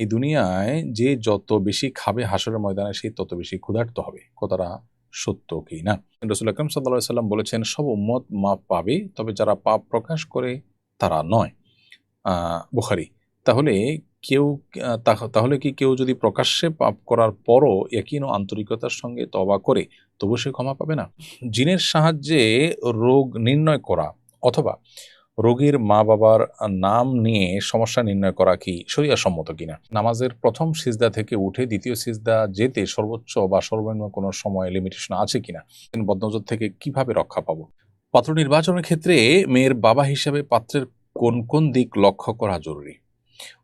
এই দুনিয়ায় যে যত বেশি খাবে হাসরের ময়দানে, সে তত বেশি ক্ষুধার্ত হবে। কথাটা সত্য কি না? রসুল আকরম সাল্লা সাল্লাম বলেছেন, সব উম্মত মাপ পাবে, তবে যারা পাপ প্রকাশ করে, তারা নয়। বুখারি। তাহলে কেউ তাহলে কি কেউ যদি প্রকাশ্যে পাপ করার পরও একই আন্তরিকতার সঙ্গে তবা করে তবু সে ক্ষমা পাবে না? জিনের সাহায্যে রোগ নির্ণয় করা, অথবা রোগীর মা বাবার নাম নিয়ে সমস্যা নির্ণয় করা কি সম্মত কিনা? নামাজের প্রথম সিজদা থেকে উঠে দ্বিতীয় সিজদা যেতে সর্বোচ্চ বা সর্বনিম্ন কোনো সময় লিমিটেশন আছে কিনা? বদনজর থেকে কীভাবে রক্ষা পাবো? পাত্র নির্বাচনের ক্ষেত্রে মেয়ের বাবা হিসাবে পাত্রের কোন কোন দিক লক্ষ্য করা জরুরি?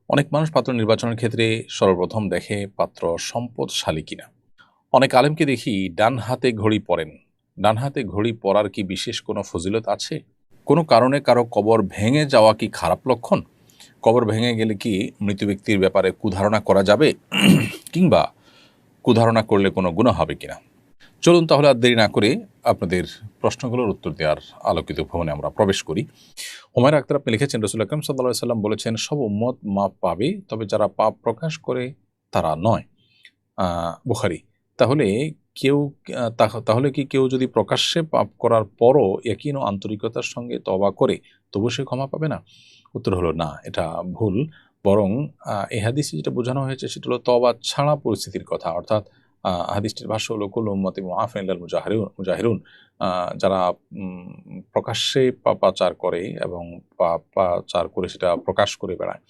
অনেক মানুষ পাত্র নির্বাচনের ক্ষেত্রে সর্বপ্রথম দেখে পাত্র সম্পদশালী কিনা? অনেক আলেমকে দেখি ডান হাতে ঘড়ি পরেন। ডান হাতে ঘড়ি পরার কি বিশেষ কোনো ফজিলত আছে? কোনো কারণে কারও কবর ভেঙে যাওয়া কি খারাপ লক্ষণ? কবর ভেঙে গেলে কি মৃত ব্যক্তির ব্যাপারে কুধারণা করা যাবে? কিংবা কুধারণা করলে কোনো গুণা হবে কিনা? চলুন তাহলে আর দেরি না করে আপনাদের প্রশ্নগুলোর উত্তর দেওয়ার আলোকিত ভবনে আমরা প্রবেশ করি। হুমায়ুর আক্তার আপনি লিখেছেন রসুল আকরম সাল্লা সাল্লাম বলেছেন, সব উম্মত মাপ পাবে, তবে যারা পাপ প্রকাশ করে তারা নয়। বুখারি। তাহলে কেউ তাহলে কি কেউ যদি প্রকাশ্যে পাপ করার পরও একই আন্তরিকতার সঙ্গে তবা করে, তবু সে ক্ষমা পাবে না? উত্তর হলো, না, এটা ভুল। বরং এহাদিসে হাদিসে যেটা বোঝানো হয়েছে, সেটা হলো তবা ছাড়া পরিস্থিতির কথা। অর্থাৎ হাদিসটির ভাষ্য হলো কুল উম্মতি মুআফিন মুজাহিরুন মুজাহিরুন। যারা প্রকাশ্যে পাপাচার করে এবং পাপাচার করে সেটা প্রকাশ করে বেড়ায়।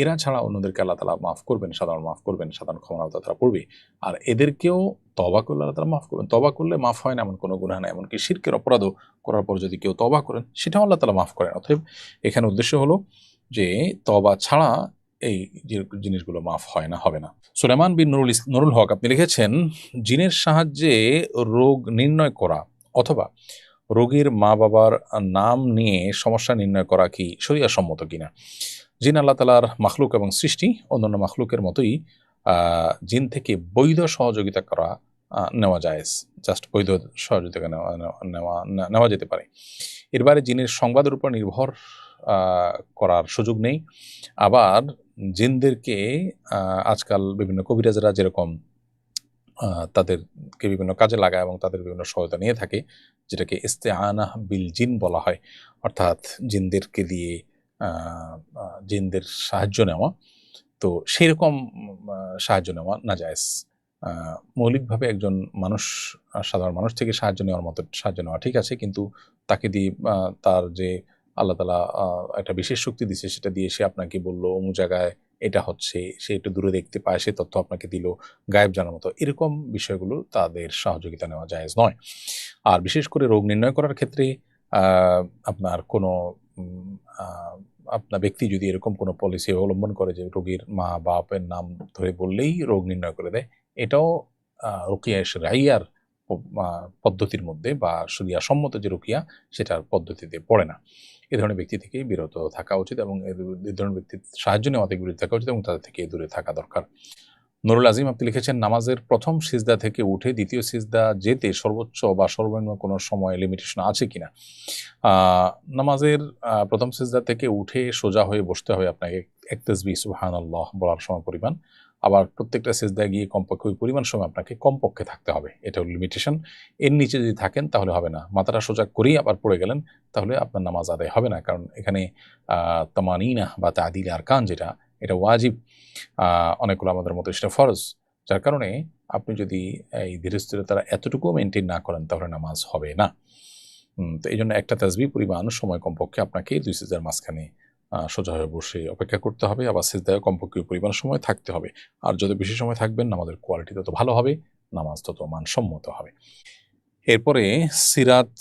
এরা ছাড়া অন্যদেরকে আল্লাহ তালা মাফ করবেন, সাধারণ মাফ করবেন, সাধারণ ক্ষমতা তারা পড়বে আর এদেরকেও তবা করলে আল্লাহ তালা মাফ করবেন। তবা করলে মাফ হয় না, এমন কোনো গুণা না এমনকি শির্কের অপরাধও করার পর যদি কেউ তবা করেন, সেটাও আল্লাহ তালা মাফ করেন। অতএব এখানে উদ্দেশ্য হলো যে তবা ছাড়া এই জিনিসগুলো মাফ হয় না, হবে না। সুলেমান বিন নুরুল নুরুল হক, আপনি লিখেছেন, জিনের সাহায্যে রোগ নির্ণয় করা অথবা রোগীর মা বাবার নাম নিয়ে সমস্যা নির্ণয় করা কি সম্মত কিনা? জিন আল্লাহ তালার মাখলুক এবং সৃষ্টি, অন্যান্য মাখলুকের মতোই জিন থেকে বৈধ সহযোগিতা করা নেওয়া যায় জাস্ট বৈধ সহযোগিতা নেওয়া নেওয়া নেওয়া যেতে পারে। এর বাইরে জিনের সংবাদের উপর নির্ভর করার সুযোগ নেই। আবার জিনদেরকে আজকাল বিভিন্ন কবিরাজরা যেরকম তাদেরকে বিভিন্ন কাজে লাগায় এবং তাদের বিভিন্ন সহায়তা নিয়ে থাকে, যেটাকে ইস্তে আনাহ বিল জিন বলা হয়, অর্থাৎ জিনদেরকে দিয়ে জিনদের সাহায্য নেওয়া। তো সেরকম সাহায্য নেওয়া না যায় মৌলিকভাবে একজন মানুষ, সাধারণ মানুষ থেকে সাহায্য নেওয়ার মতো, সাহায্য নেওয়া ঠিক আছে, কিন্তু তাকে দিয়ে তার যে আল্লাহ তালা একটা বিশেষ শক্তি দিছে, সেটা দিয়ে সে আপনাকে বলল, অমুক জায়গায় এটা হচ্ছে, সে একটু দূরে দেখতে পায়, সে তথ্য আপনাকে দিল, গায়েব জানার মতো। এরকম বিষয়গুলো তাদের সহযোগিতা নেওয়া যায় নয়। আর বিশেষ করে রোগ নির্ণয় করার ক্ষেত্রে আপনার কোনো আপনার ব্যক্তি যদি এরকম কোনো পলিসি অবলম্বন করে যে রোগীর মা, বাপের নাম ধরে বললেই রোগ নির্ণয় করে দেয়, এটাও রোকিয়া রাইয়ার পদ্ধতির মধ্যে বা সরিয়া সম্মত যে রুকিয়া, সেটার পদ্ধতিতে পড়ে না। এ ধরনের ব্যক্তি থেকে বিরত থাকা উচিত এবং এ ধরনের ব্যক্তির সাহায্য নেওয়া থেকে বিরত থাকা উচিত এবং তাদের থেকে দূরে থাকা দরকার। নুরুল আজিম, আপনি লিখেছেন, নামাজের প্রথম সিজদা থেকে উঠে দ্বিতীয় সিজদা যেতে সর্বোচ্চ বা সর্বনিম্ন কোনো সময় লিমিটেশন আছে কিনা? নামাজের প্রথম সিজদা থেকে উঠে সোজা হয়ে বসতে হবে আপনাকে এক তেসবি সুহান আল্লাহ বলার সময় পরিমাণ। আবার প্রত্যেকটা সেজদায় গিয়ে কমপক্ষে ওই পরিমাণ সময় আপনাকে কমপক্ষে থাকতে হবে। এটা লিমিটেশন এর নিচে যদি থাকেন তাহলে হবে না। মাথাটা সোজা করেই আবার পড়ে গেলেন, তাহলে আপনার নামাজ আদায় হবে না। কারণ এখানে তামানিনা বা তাদিল আর কান যেটা, এটা ওয়াজিব। অনেকগুলো আমাদের মতো সেটা ফরজ। যার কারণে আপনি যদি এই ধীরে স্থিরে তারা এতটুকু মেনটেন না করেন, তাহলে নামাজ হবে না। তো এই জন্য একটা তাজবি পরিমাণ সময় কমপক্ষে আপনাকে দুই সিজার মাঝখানে সোজা হয়ে বসে অপেক্ষা করতে হবে, আবার সিজদায় কমপক্ষে পরিমাণ সময় থাকতে হবে। আর যত বেশি সময় থাকবেন, নামাজের কোয়ালিটি তত ভালো হবে, নামাজ তত মানসম্মত হবে। এরপরে সিরাত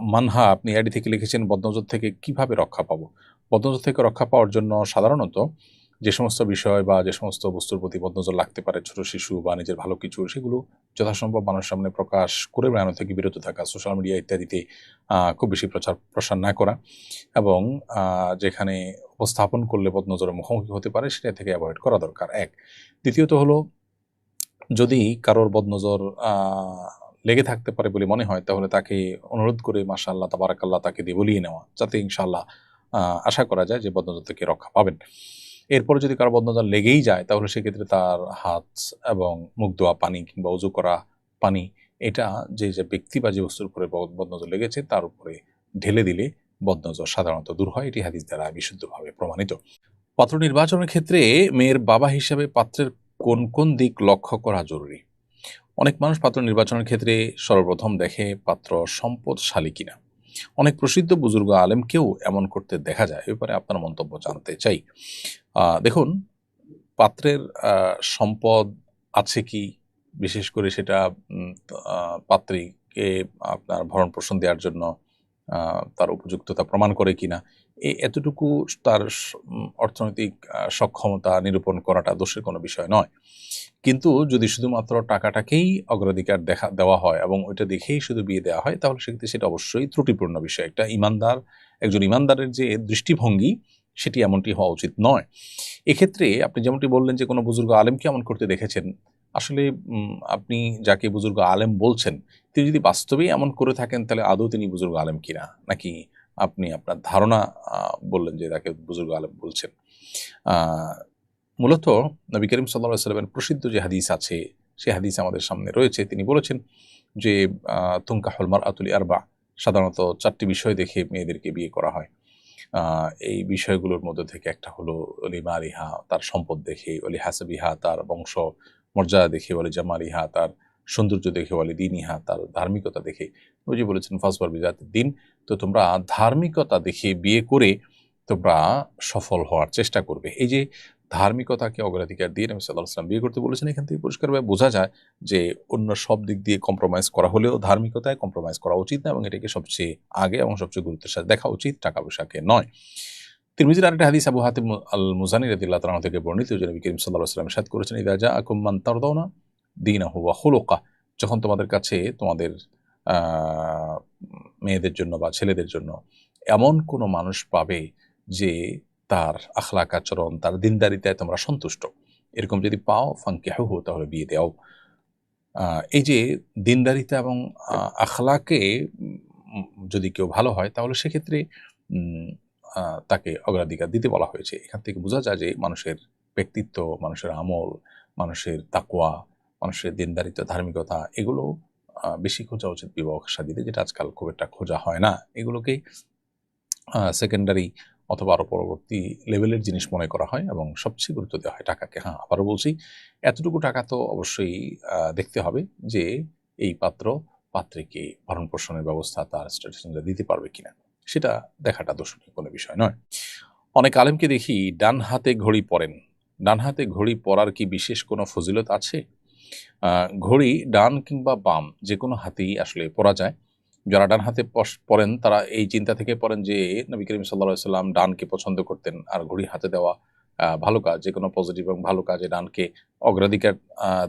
মানহা, আপনি আইডি থেকে লিখেছেন, বদনজর থেকে কীভাবে রক্ষা পাবো? বদনজর থেকে রক্ষা পাওয়ার জন্য সাধারণত যে সমস্ত বিষয় বা যে সমস্ত বস্তুর প্রতি বদনজর লাগতে পারে, ছোট শিশু বা নিজের ভালো কিছু, সেগুলো যথাসম্ভব মানুষের সামনে প্রকাশ করে বেড়ানো থেকে বিরত থাকা সোশ্যাল মিডিয়া ইত্যাদিতে খুব বেশি প্রচার, প্রসার না করা এবং যেখানে উপস্থাপন করলে বদনজরের মুখোমুখি হতে পারে, সেটা থেকে অ্যাভয়েড করা দরকার, এক। দ্বিতীয়ত হলো, যদি কারোর বদনজর লেগে থাকতে পারে বলে মনে হয়, তাহলে তাকে অনুরোধ করে মাসা আল্লাহ তাবারাকাল্লাহ তাকে দিয়ে বলিয়ে নেওয়া, যাতে ইনশাল্লাহ আশা করা যায় যে বদনজর থেকে রক্ষা পাবেন। এরপরে যদি কারও বদনজর লেগেই যায়, তাহলে সেক্ষেত্রে তার হাত এবং মুখ ধোয়া, পানি কিংবা উজু করা পানি, এটা যে যে ব্যক্তি বা যে বস্তুর উপরে বদ- বদনজর লেগেছে, তার উপরে ঢেলে দিলে বদনজর সাধারণত দূর হয়। এটি হাদিস দ্বারা বিশুদ্ধভাবে প্রমাণিত। পাত্র নির্বাচনের ক্ষেত্রে মেয়ের বাবা হিসাবে পাত্রের কোন কোন দিক লক্ষ্য করা জরুরি? অনেক মানুষ পাত্র নির্বাচনের ক্ষেত্রে সর্বপ্রথম দেখে পাত্র সম্পদশালী কিনা। অনেক প্রসিদ্ধ বুজুর্গ আলেমকেও এমন করতে দেখা যায় ব্যাপারে আপনার মন্তব্য জানতে চাই। দেখুন, পাত্রের সম্পদ আছে কি? বিশেষ করে সেটা পাত্রীকে আপনার ভরণ পোষণ দেওয়ার জন্য তার উপযুক্ততা প্রমাণ করে কিনা এই এতটুকু তার অর্থনৈতিক সক্ষমতা নিরূপণ করাটা দোষের কোনো বিষয় নয়। কিন্তু যদি শুধুমাত্র টাকাটাকেই অগ্রাধিকার দেখা, দেওয়া হয় এবং ওইটা দেখেই শুধু বিয়ে দেওয়া হয়, তাহলে সেক্ষেত্রে সেটা অবশ্যই ত্রুটিপূর্ণ বিষয়। একটা ইমানদার, একজন ইমানদারের যে দৃষ্টিভঙ্গি, সেটি এমনটি হওয়া উচিত নয়। এক্ষেত্রে আপনি যেমনটি বললেন যে কোনো বুজুর্গ আলেমকে এমন করতে দেখেছেন আসলে আপনি যাকে বুজুর্গ আলেম বলছেন, তিনি যদি বাস্তবেই এমন করে থাকেন, তাহলে আদৌ তিনি বুজুর্গ আলেম কিনা নাকি আপনি আপনার ধারণা বললেন যে তাকে বুজুর্গ আলেম বলছেন। মূলত নবী করিম সাল্লা সাল্লামের প্রসিদ্ধ যে হাদিস আছে, সে হাদিস আমাদের সামনে রয়েছে। তিনি বলেছেন যে তুঙ্কা হলমার আতুলি আরবা সাধারণত চারটি বিষয় দেখে মেয়েদেরকে বিয়ে করা হয়। এই বিষয়গুলোর মধ্যে থেকে একটা হলো অলিমা রিহা তার সম্পদ দেখে অলি হাসাবিহা তার বংশ মর্যাদা দেখে অলি জামালিহা তার সৌন্দর্য দেখে অলি দিনিহা তার ধার্মিকতা দেখে। যে বলেছেন ফাসবার বিজাতের দিন, তো তোমরা ধার্মিকতা দেখে বিয়ে করে তোমরা সফল হওয়ার চেষ্টা করবে। এই যে ধার্মিকতাকে অগ্রাধিকার দিয়ে নবী সাল্লাহ সাল্লাম বিয়ে করতে বলেছেন, এখান থেকে পরিষ্কারভাবে বোঝা যায় যে অন্য সব দিক দিয়ে কম্প্রোমাইজ করা হলেও ধার্মিকতায় কম্প্রোমাইজ করা উচিত না এবং এটাকে সবচেয়ে আগে এবং সবচেয়ে গুরুত্বের সাথে দেখা উচিত টাকা পয়সাকে নয়। তিরমিজির আরেকটা হাদিস আবু হাতিম আল মুজানি রাদিল্লাহ তাআলা থেকে বর্ণিত যে নবী করিম সাল্লাল্লাহু আলাইহি ওয়াসাল্লাম সাদ করেছেন, ইদা জাআকুম মান তারদাউনা দীনাহু ওয়া খুলুকা যখন তোমাদের কাছে তোমাদের মেয়েদের জন্য বা ছেলেদের জন্য এমন কোনো মানুষ পাবে যে তার আখলাক, আচরণ, তার দিনদারিতায় তোমরা সন্তুষ্ট। এরকম যদি পাও ফাঙ্কে হু তাহলে বিয়ে দেও। এই যে দিনদারিতা এবং আখলাকে যদি কেউ ভালো হয়, তাহলে সেক্ষেত্রে তাকে অগ্রাধিকার দিতে বলা হয়েছে। এখান থেকে বোঝা যায় যে মানুষের ব্যক্তিত্ব, মানুষের আমল, মানুষের তাকওয়া, মানুষের দিনদারিতা ধার্মিকতা, এগুলো বেশি খোঁজা উচিত বিবাহ সাদীতে, যেটা আজকাল খুব একটা খোঁজা হয় না। এগুলোকেই সেকেন্ডারি অথবা আরও পরবর্তী লেভেলের জিনিস মনে করা হয় এবং সবচেয়ে গুরুত্ব দেওয়া হয় টাকাকে। হ্যাঁ আবারও বলছি, এতটুকু টাকা তো অবশ্যই দেখতে হবে যে এই পাত্র পাত্রীকে ভরণ পোষণের ব্যবস্থা তার স্ট্যাটাস দিতে পারবে কিনা। সেটা দেখাটা দোষণীয় কোনো বিষয় নয়। অনেক আলেমকে দেখি ডান হাতে ঘড়ি পরেন। ডান হাতে ঘড়ি পরার কি বিশেষ কোনো ফজিলত আছে? ঘড়ি ডান কিংবা বাম, যে কোনো হাতেই আসলে পরা যায়। যারা ডান হাতে পরেন, তারা এই চিন্তা থেকে পড়েন যে, নবী করিম সাল্লা সাল্লাম ডানকে পছন্দ করতেন আর ঘড়ি হাতে দেওয়া ভালো কাজ, যে কোনো পজিটিভ এবং ভালো কাজে ডানকে অগ্রাধিকার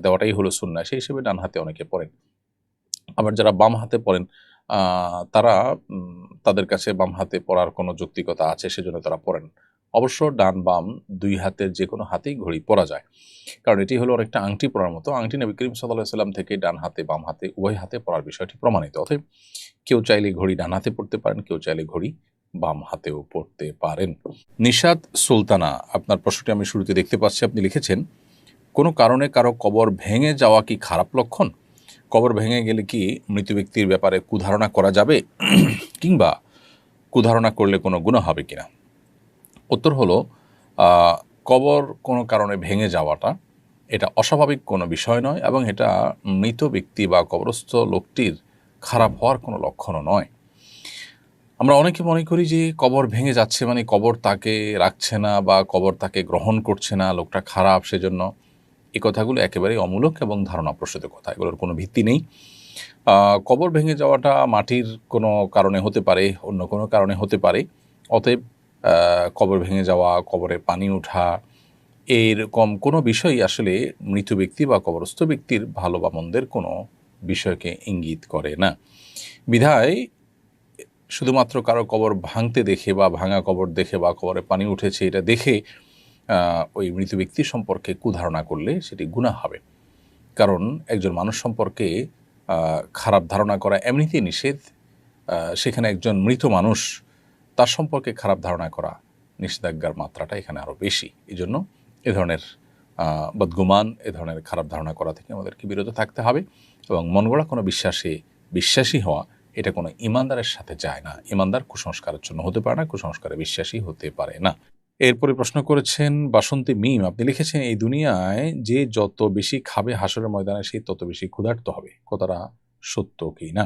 দেওয়াটাই হলো শূন্য সেই হিসেবে ডান হাতে অনেকে পড়েন আবার যারা বাম হাতে পড়েন তারা তাদের কাছে বাম হাতে পড়ার কোনো যৌক্তিকতা আছে, সেজন্য তারা পড়েন। অবশ্য ডান বাম দুই হাতের যে কোনো হাতেই ঘড়ি পরা যায়। কারণ এটি হলো অনেকটা আংটি পরার মতো। আংটি নবী করিম সাল্লাহ সাল্লাম থেকে ডান হাতে, বাম হাতে, উভয় হাতে পরার বিষয়টি প্রমাণিত। অতএব কেউ চাইলে ঘড়ি ডান হাতে পড়তে পারেন, কেউ চাইলে ঘড়ি বাম হাতেও পড়তে পারেন। নিশাদ সুলতানা, আপনার প্রশ্নটি আমি শুরুতে দেখতে পাচ্ছি, আপনি লিখেছেন, কোনো কারণে কারও কবর ভেঙে যাওয়া কি খারাপ লক্ষণ? কবর ভেঙে গেলে কি মৃত ব্যক্তির ব্যাপারে কুধারণা করা যাবে? কিংবা কুধারণা করলে কোনো গুণ হবে কিনা? উত্তর হলো কবর কোনো কারণে ভেঙে যাওয়াটা এটা অস্বাভাবিক কোনো বিষয় নয় এবং এটা মৃত ব্যক্তি বা কবরস্থ লোকটির খারাপ হওয়ার কোনো লক্ষণও নয়। আমরা অনেকে মনে করি যে কবর ভেঙে যাচ্ছে মানে কবর তাকে রাখছে না বা কবর তাকে গ্রহণ করছে না, লোকটা খারাপ সেজন্য। এই কথাগুলো একেবারেই অমূলক এবং ধারণা প্রসূত কথা, এগুলোর কোনো ভিত্তি নেই। কবর ভেঙে যাওয়াটা মাটির কোনো কারণে হতে পারে, অন্য কোনো কারণে হতে পারে। অতএব কবর ভেঙে যাওয়া কবরে পানি ওঠা এরকম কোনো বিষয়ই আসলে মৃত ব্যক্তি বা কবরস্থ ব্যক্তির ভালো বা মন্দের কোনো বিষয়কে ইঙ্গিত করে না। বিধায়, শুধুমাত্র কারও কবর ভাঙতে দেখে বা ভাঙা কবর দেখে বা কবরে পানি উঠেছে এটা দেখে ওই মৃত ব্যক্তি সম্পর্কে কুধারণা করলে সেটি গুনাহ হবে। কারণ একজন মানুষ সম্পর্কে খারাপ ধারণা করা এমনিতেই নিষেধ। সেখানে একজন মৃত মানুষ তার সম্পর্কে খারাপ ধারণা করা নিষেধাজ্ঞার মাত্রাটা এখানে আরও বেশি। এই জন্য এ ধরনের বদগুমান, এ ধরনের খারাপ ধারণা করা থেকে আমাদেরকে বিরত থাকতে হবে এবং মন গড়া কোনো বিশ্বাসে বিশ্বাসী হওয়া, এটা কোনো ইমানদারের সাথে যায় না। ইমানদার কুসংস্কারের জন্য হতে পারে না, কুসংস্কারে বিশ্বাসী হতে পারে না। এরপরে প্রশ্ন করেছেন, বাসন্তী মিম, আপনি লিখেছেন, এই দুনিয়ায় যে যত বেশি খাবে হাসরের ময়দানে সেই তত বেশি ক্ষুধার্ত হবে। কথাটা সত্য কি না?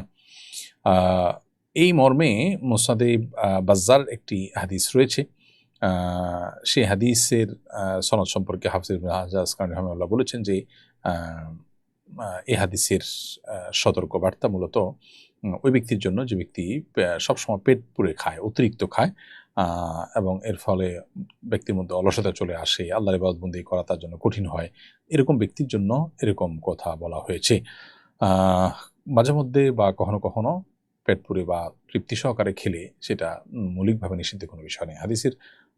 এই মর্মে মোসাদে বাজ্জার একটি হাদিস রয়েছে। সেই হাদিসের সনদ সম্পর্কে হাফিজ হাজাজ খান বলেছেন যে আহ, আহ, এই হাদিসের সতর্ক বার্তা মূলত ওই ব্যক্তির জন্য যে ব্যক্তি সবসময় পেট পুরে খায় অতিরিক্ত খায় এবং এর ফলে ব্যক্তির মধ্যে অলসতা চলে আসে আল্লাহর ইবাদতবন্দি করা তার জন্য কঠিন হয় এরকম ব্যক্তির জন্য এরকম কথা বলা হয়েছে। মাঝে মধ্যে বা কখনো কখনো পেট পুরে বা তৃপ্তি সহকারে খেলে সেটা মৌলিকভাবে নিষিদ্ধ কোনো বিষয় নেই। হাদিসের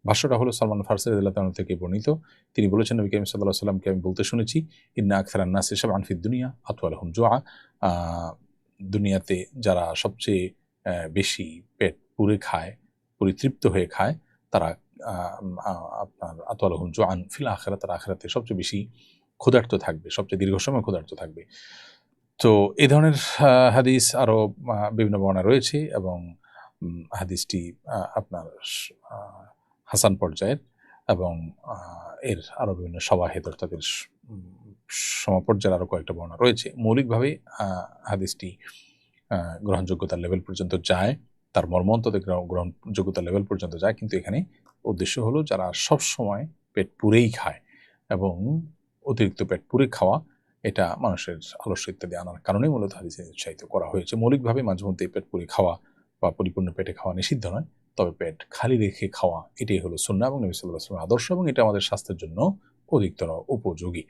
ভাষ্যটা হলো সালমান ফার্সি রাদিয়াল্লাহু তাআলা থেকে বর্ণিত। তিনি বলেছেন নবী করিম আলাইহি সাল্লামকে আমি বলতে শুনেছি ইন্না আকসারান নাসি শাবআন ফিদ দুনিয়া আতওয়ালাহুম জুআ। জোয়া দুনিয়াতে যারা সবচেয়ে বেশি পেট পুরে খায় পরিতৃপ্ত হয়ে খায় তারা আপনার আহ, আপনার আতওয়ালাহুম জুআন ফিল আখিরাত তারা আখেরাতে সবচেয়ে বেশি ক্ষুধার্ত থাকবে সবচেয়ে দীর্ঘ সময় ক্ষুধার্ত থাকবে। তো এই ধরনের হাদিস আরও বিভিন্ন বর্ণা রয়েছে এবং হাদিসটি আপনার হাসান পর্যায়ের এবং এর আরও বিভিন্ন সবাহেদ অর্থাৎ এর সমপর্যায়ের আরও কয়েকটা বর্ণনা রয়েছে। মৌলিকভাবে হাদিসটি গ্রহণযোগ্যতার লেভেল পর্যন্ত যায়, তার মর্মন্ততে গ্রহণ- গ্রহণযোগ্যতার লেভেল পর্যন্ত যায়, কিন্তু এখানে উদ্দেশ্য হলো যারা সব সময় পেট পুরেই খায় এবং অতিরিক্ত পেট পুরে খাওয়া, এটা মানুষের আলস্য ইত্যাদি আনার কারণে মূলত হাদিসে উৎসাহিত করা হয়েছে। মৌলিকভাবে মাঝে মধ্যে পেট পুরে খাওয়া বা পরিপূর্ণ পেটে খাওয়া নিষিদ্ধ নয়। তবে পেট খালি রেখে খাওয়া, এটাই হলো সুন্না এবং নবী সাল্লাহ আদর্শ এবং এটা আমাদের স্বাস্থ্যের জন্য অধিকতর উপযোগী।